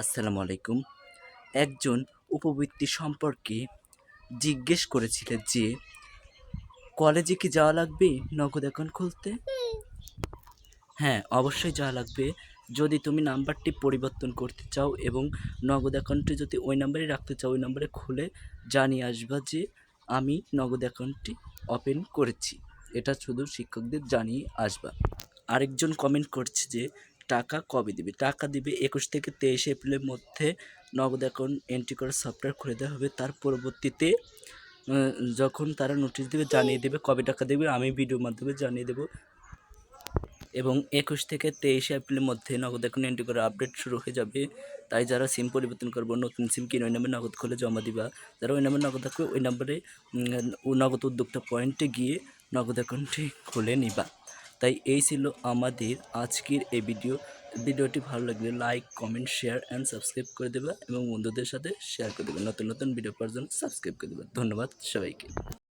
আসসালামু আলাইকুম। একজন উপবৃত্তি সম্পর্কে জিজ্ঞেস করেছিলেন যে, কলেজে কি যাওয়া লাগবে নগদ অ্যাকাউন্ট খুলতে? হ্যাঁ অবশ্যই যাওয়া লাগবে। যদি তুমি নাম্বারটি পরিবর্তন করতে চাও এবং নগদ অ্যাকাউন্টটি যদি ওই নাম্বারে রাখতে চাও, ওই নাম্বারে খুলে জানিয়ে আসবা যে, আমি নগদ অ্যাকাউন্টটি ওপেন করেছি। এটা শুধু শিক্ষকদের জানিয়ে আসবা। আরেকজন কমেন্ট করছে যে টাকা কবে দিবে? টাকা দিবে একুশ থেকে তেইশে এপ্রিলের মধ্যে নগদ অ্যাকাউন্ট এন্ট্রি করার সফটওয়্যার খুলে দেওয়া হবে। তার পরবর্তীতে যখন তারা নোটিশ দেবে, জানিয়ে দেবে কবে টাকা দেবে, আমি ভিডিওর মাধ্যমে জানিয়ে দেবো। এবং একুশ থেকে তেইশে এপ্রিলের মধ্যে নগদ অ্যাকাউন্ট এন্ট্রি করার আপডেট শুরু হয়ে যাবে। তাই যারা সিম পরিবর্তন করব, নতুন সিম কিনে ওই নাম্বারে নগদ খুলে জমা দিবা। যারা ওই নাম্বারে নগদ থাকবে ওই নাম্বারে নগদ উদ্যোক্তা পয়েন্টে গিয়ে নগদ অ্যাকাউন্টটি খুলে নিবা। তাই এই ছিল আমাদের আজকের এই ভিডিও ভিডিওটি ভালো লাগলে like comment share and subscribe করে দেবে এবং বন্ধুদের সাথে শেয়ার করে দেবে। নতুন নতুন ভিডিও পাওয়ার জন্য সাবস্ক্রাইব করে দেবে। ধন্যবাদ সবাইকে।